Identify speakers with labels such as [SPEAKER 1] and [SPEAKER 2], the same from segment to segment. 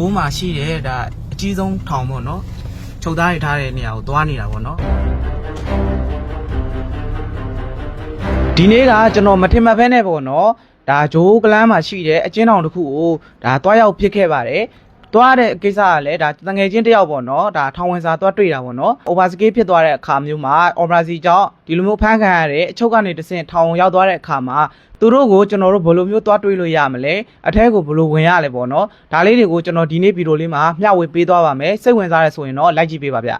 [SPEAKER 1] ိုးမှာရှိတဲ့ဒါအကြီးဆုံးထောင်ပေါ့နော်ချုပ်သားရထားတဲ့နေရာကိုသွားနေတာပေါ့နော်ဒီနေ့ကကျွန်တော်မထင်မှတ်ဖဲနဲ့ပေါ့နော်ဒါဂျိုးကလန်းမှာရှိတဲ့အကျဉ်းထောင်တစ်ခုကိုဒါတွားရောက်ဖြစ်ခဲ့ပါတယ် သွားတဲ့ကိစ္စကလည်းဒါတငယ်ချင်းတစ်ယောက်ပေါ့နော်ဒါထောင်ဝင်စာသွားတွေ့တာပေါ့နော် overscale ဖြစ်သွားတဲ့အခါမျိုးမှာ overscale ကြောင့်ဒီလိုမျိုးဖမ်းခံရတဲ့အချုပ်ကနေတစ်ဆင့်ထောင်ရောက်သွားတဲ့အခါမှာသူတို့ကိုကျွန်တော်တို့ဘယ်လိုမျိုးသွားတွေ့လို့ရမလဲအထက်ကိုဘယ်လိုဝင်ရလဲပေါ့နော်ဒါလေးတွေကိုကျွန်တော်ဒီနေ့ဗီဒီယိုလေးမှာမျှဝေပေးသွားပါမယ်စိတ်ဝင်စားရဲဆိုရင်တော့လိုက်ကြည့်ပေးပါဗျ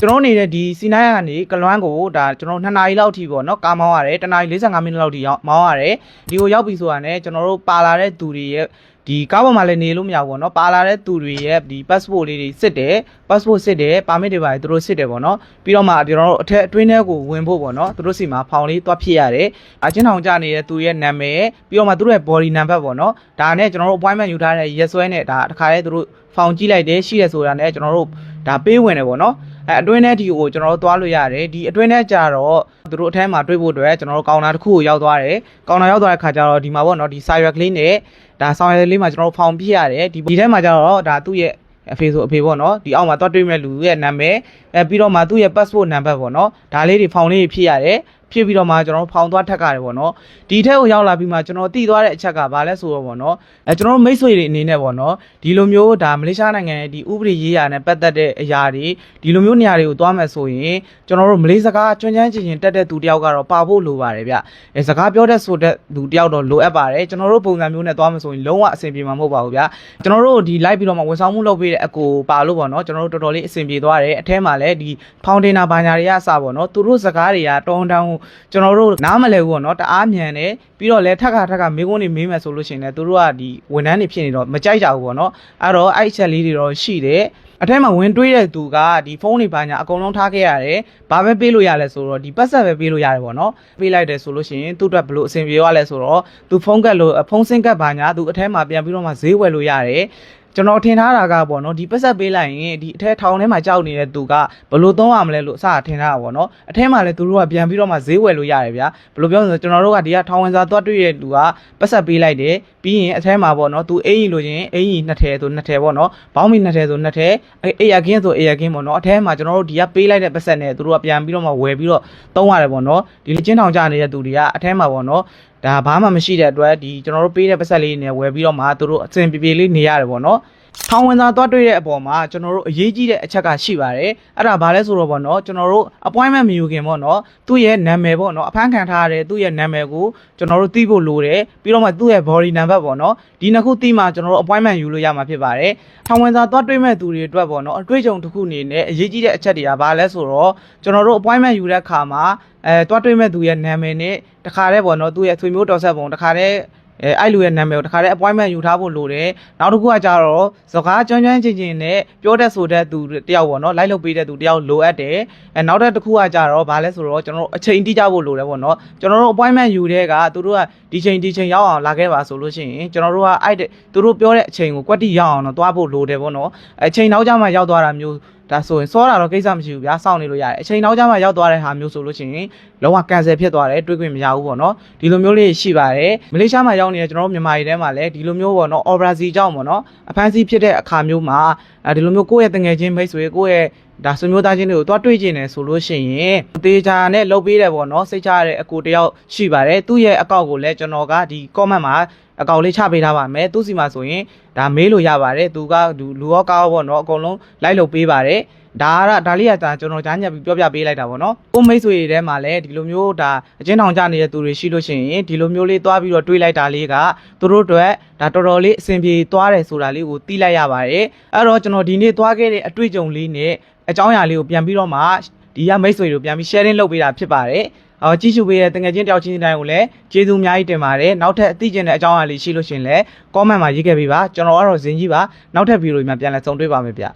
[SPEAKER 1] ကျွန်တော်နေတဲ့ဒီစီနိုင်းကနေကလွမ်းကိုဒါကျွန်တော်2နာရီလောက်ထိပေါ့နော်ကားမောင်းရတယ်1နာရီ45မိနစ်လောက်ထိရောက်မောင်းရတယ်ဒီကိုရောက်ပြီဆိုတာနဲ့ကျွန်တော်တို့ပါလာတဲ့သူတွေရဲ့ဒီကားပေါ်မှာလည်းနေလို့မရဘူးပေါ့နော်ပါလာတဲ့သူတွေရဲ့ဒီ passport လေးတွေစစ်တယ် passport စစ်တယ် permit တွေပါတယ်သူတို့စစ်တယ်ပေါ့နော်ပြီးတော့မှကျွန်တော်တို့အထက်အတွင်းထဲကိုဝင်ဖို့ပေါ့နော်သူတို့စီမှာဖောင်လေးတွားဖြစ်ရတယ်အချင်းထောင်ကြနေတဲ့သူရဲ့နာမည်ပြီးတော့မှသူတို့ရဲ့ body number ပေါ့နော်ဒါနဲ့ကျွန်တော်တို့ appointment ယူထားတဲ့ရက်စွဲနဲ့ဒါတခါလေသူတို့ဖောင်ကြည့်လိုက်တယ်ရှိတယ်ဆိုတာနဲ့ကျွန်တော်တို့ဒါပေးဝင်တယ်ပေါ့နော် အဲအတွင်းထဲဒီကိုကျွန်တော်တို့သွားလို့ရတယ်ဒီအတွင်းထဲကြတော့သူတို့အထဲမှာတွေ့ဖို့အတွက်ကျွန်တော်တို့ကောင်တာတစ်ခုကိုရောက်သွားတယ်ကောင်တာရောက်သွားတဲ့ခါကျတော့ဒီမှာပေါ့နော်ဒီစာရွက်ကလေးနဲ့ဒါဆောင်ရွက်လေးမှာကျွန်တော်တို့ဖောင်ပြရတယ်ဒီဒီထဲမှာကျတော့ဒါသူ့ရဲ့အဖေဆိုအဖေပေါ့နော်ဒီအောက်မှာတွတ်တွေ့မဲ့လူရဲ့နာမည်အဲပြီးတော့မှသူ့ရဲ့ passport number ပေါ့နော်ဒါလေးတွေဖောင်လေးတွေဖြည့်ရတယ်ဖြည့်ပြီးတော့မှကျွန်တော်တို့ဖောင်သွားထက်ကြတယ်ပေါ့နော်ဒီထက်ကိုရောက်လာပြီးမှကျွန်တော်တည်သွားတဲ့အချက်ကဘာလဲဆိုတော့ပေါ့နော်အဲကျွန်တော်တို့မိတ်ဆွေတွေအနေနဲ့ပေါ့နော်ဒီလိုမျိုးဒါမလေးရှားနိုင်ငံရဲ့ဒီဥပဒေရေးရာနဲ့ပတ်သက်တဲ့အရာတွေဒီလိုမျိုးနေရာတွေကိုသွားမယ်ဆိုရင်ကျွန်တော်တို့မလေးစကားကျွမ်းကျမ်းကျင်ကျင်တက်တဲ့သူတယောက်ကတော့ပါဖို့လိုပါတယ်ဗျအဲစကားပြောတဲ့ဆိုတဲ့သူတယောက်တော့လိုအပ်ပါတယ်ကျွန်တော်တို့ပုံစံမျိုးနဲ့သွားမယ်ဆိုရင်လုံးဝအဆင်ပြေမှာမဟုတ်ပါဘူးဗျကျွန်တော်တို့ဒီ live ပြီးတော့မှဝန်ဆောင်မှုလုပ်ပေးတဲ့အကိုပါလို့ပေါ့နော်ကျွန်တော်တို့တော်တော်လေးအဆင်ပြေသွားတယ်အထဲမှာလည်းဒီ fountain ဘာညာတွေကစပေါ့နော်သူတို့စကားတွေကတောင်းတောင်းကျွန်တော်တို့နားမလဲဘူးပေါ့နော်တအားမြန်တယ်ပြီးတော့လည်းထက်ခါထက်ခါမေးခွန်းတွေမေးမယ်ဆိုလို့ရှိရင်လည်းသူတို့ကဒီဝန်ထမ်းတွေဖြစ်နေတော့မကြိုက်ကြဘူးပေါ့နော်အဲ့တော့အဲ့ချက်လေးတွေတော့ရှိတယ်အထက်မှာဝင်တွေးတဲ့သူကဒီဖုန်းတွေဘာညာအကုန်လုံးထားခဲ့ရတယ်။ဘာပဲပေးလို့ရလဲဆိုတော့ဒီပတ်ဆက်ပဲပေးလို့ရတယ်ပေါ့နော်။ပေးလိုက်တယ်ဆိုလို့ရှိရင်သူ့အတွက်ဘယ်လိုအဆင်ပြေရလဲဆိုတော့သူဖုန်းကတ်လို့ဖုန်းဆင်းကတ်ဘာညာသူအထက်မှာပြန်ပြီးတော့မှဈေးဝယ်လို့ရတယ်။ ကျွန်တော်ထင်ထားတာကပေါ့နော်ဒီပတ်ဆက်ပေးလိုက်ရင်ဒီအထက်ထောင်ထဲမှာကြောက်နေတဲ့သူကဘယ်လိုသုံးရမလဲလို့အစထင်ထားတာပေါ့နော်အထက်မှာလည်းသူတို့ကပြန်ပြီးတော့မှဈေးဝယ်လို့ရတယ်ဗျာဘယ်လိုပြောလဲဆိုတော့ကျွန်တော်တို့ကဒီကထောင်ဝင်စာသွားတွေ့တဲ့လူကပတ်ဆက်ပေးလိုက်တယ်ပြီးရင်အထက်မှာပေါ့နော်သူအင်ကြီးလိုချင်အင်ကြီးနှစ်ထည်ဆိုနှစ်ထည်ပေါ့နော်ဘောင်းမီနှစ်ထည်ဆိုနှစ်ထည်အေးရကင်းဆိုအေးရကင်းပေါ့နော်အထက်မှာကျွန်တော်တို့ဒီကပေးလိုက်တဲ့ပတ်ဆက်နဲ့သူတို့ကပြန်ပြီးတော့မှဝယ်ပြီးတော့သုံးရတယ်ပေါ့နော်ဒီကျင်းထောင်ကြနေတဲ့သူတွေကအထက်မှာပေါ့နော် ဒါဘာမှမရှိတဲ့အတွက်ဒီကျွန်တော်တို့ပေးတဲ့ပတ်ဆက်လေးနဲ့ဝယ်ပြီးတော့မှသူတို့အစင်ပြေပြေလေးနေရတယ်ပေါ့နော် ထောင်ဝင်သာသွားတွေ့တဲ့အပေါ်မှာကျွန်တော်တို့အရေးကြီးတဲ့အချက်ကရှိပါတယ်အဲ့ဒါဘာလဲဆိုတော့ဗောနော်ကျွန်တော်တို့ appointment မယူခင်ဗောနော်သူ့ရဲ့နာမည်ဗောနော်အဖမ်းခံထားရတဲ့သူ့ရဲ့နာမည်ကိုကျွန်တော်တို့သိဖို့လိုတယ်ပြီးတော့မှသူ့ရဲ့ body number ဗောနော်ဒီနှစ်ခုသိမှကျွန်တော်တို့ appointment ယူလို့ရမှာဖြစ်ပါတယ်ထောင်ဝင်သာသွားတွေ့မဲ့သူတွေအတွက်ဗောနော်အတွေ့အကြုံတစ်ခုအနေနဲ့အရေးကြီးတဲ့အချက်တွေကဘာလဲဆိုတော့ကျွန်တော်တို့ appointment ယူတဲ့အခါမှာအဲသွားတွေ့မဲ့သူရဲ့နာမည်နဲ့တခါတည်းဗောနော်သူ့ရဲ့ဆွေမျိုးတော်ဆက်ပုံတခါတည်း အဲအဲ့လူရဲ့နာမည်ကိုတခါတည်း appointment ယူထားဖို့လိုတယ်နောက်တစ်ခုကကြတော့စကားကျွမ်းကျွမ်းကျင်ကျင်နဲ့ပြောတတ်ဆိုတတ်သူတယောက်ပေါ့နော်လိုက်လုပ်ပေးတဲ့သူတယောက်လိုအပ်တယ်အဲနောက်တစ်ခုကကြတော့ဘာလဲဆိုတော့ကျွန်တော်တို့အချိန်တိကျဖို့လိုတယ်ပေါ့နော်ကျွန်တော်တို့ appointment ယူတဲ့ကသူတို့ကဒီချိန်ဒီချိန်ရောက်အောင်လာခဲ့ပါဆိုလို့ရှိရင်ကျွန်တော်တို့ကအဲ့သူတို့ပြောတဲ့အချိန်ကိုကွက်တိရောက်အောင်တော့သွားဖို့လိုတယ်ပေါ့နော်အချိန်နောက်ကျမှရောက်သွားတာမျိုး ဒါဆိုရင်စောတာတော့ကိစ္စမရှိဘူးဗျာစောင့်နေလို့ရတယ်အချိန်နောက်ကျမှရောက်သွားတဲ့ဟာမျိုးဆိုလို့ရှိရင်လုံးဝကန်ဆယ်ဖြစ်သွားတယ်တွေးခွင့်မရဘူးပေါ့နော်ဒီလိုမျိုးလေးရှိပါတယ်မလေးရှားမှာရောက်နေတဲ့ကျွန်တော်တို့မြန်မာပြည်ထဲမှာလည်းဒီလိုမျိုးပေါ့နော်အော်ဘရာဇီကြောင့်ပေါ့နော်အဖမ်းဆီးဖြစ်တဲ့အခါမျိုးမှာဒီလိုမျိုးကိုယ့်ရဲ့တငယ်ချင်းမိတ်ဆွေကိုယ့်ရဲ့ဒါဆွေမျိုးသားချင်းတွေကိုတွားတွေ့ကျင်တယ်ဆိုလို့ရှိရင်တေချာနဲ့လုတ်ပေးတယ်ပေါ့နော်စိတ်ချရတဲ့အကိုတယောက်ရှိပါတယ်သူ့ရဲ့အကောင့်ကိုလည်းကျွန်တော်ကဒီ comment မှာ အကောင့်လေးချပေးထားပါမယ်သူစီမှာဆိုရင်ဒါမေးလို့ရပါတယ်သူကလူရောကောက်ပေါ့နော်အကုန်လုံးလိုက်လုပ်ပေးပါတယ်ဒါကဒါလေးကဒါကျွန်တော်ကြားညက်ပြီးပြောပြပေးလိုက်တာပေါ့နော်ကိုမိတ်ဆွေတွေထဲမှာလည်းဒီလိုမျိုးဒါအချင်းထောင်ကြနေတဲ့သူတွေရှိလို့ရှိရင်ဒီလိုမျိုးလေးသွားပြီးတော့တွေးလိုက်တာလေးကသူတို့အတွက်ဒါတော်တော်လေးအဆင်ပြေသွားတယ်ဆိုတာလေးကိုသိလိုက်ရပါတယ်အဲ့တော့ကျွန်တော်ဒီနေ့သွားခဲ့တဲ့အတွေ့အကြုံလေးနဲ့အကြောင်းအရာလေးကိုပြန်ပြီးတော့မှဒီကမိတ်ဆွေတို့ပြန်ပြီး sharing လုပ်ပေးတာဖြစ်ပါတယ် အော်ကြည့်ရှုပေးတဲ့တငယ်ချင်းတယောက်ချင်းတိုင်းကိုလည်းကျေးဇူးအများကြီးတင်ပါတယ်နောက်ထပ်အသိကျင်တဲ့အကြောင်းအရာလေးရှိလို့ရှိရင်လည်း comment မှာရေးခဲ့ပေးပါကျွန်တော်ကတော့ဇင်ကြီးပါနောက်ထပ်ဗီဒီယိုတွေမှာပြန်လည်ဆုံတွေ့ပါမယ်ဗျ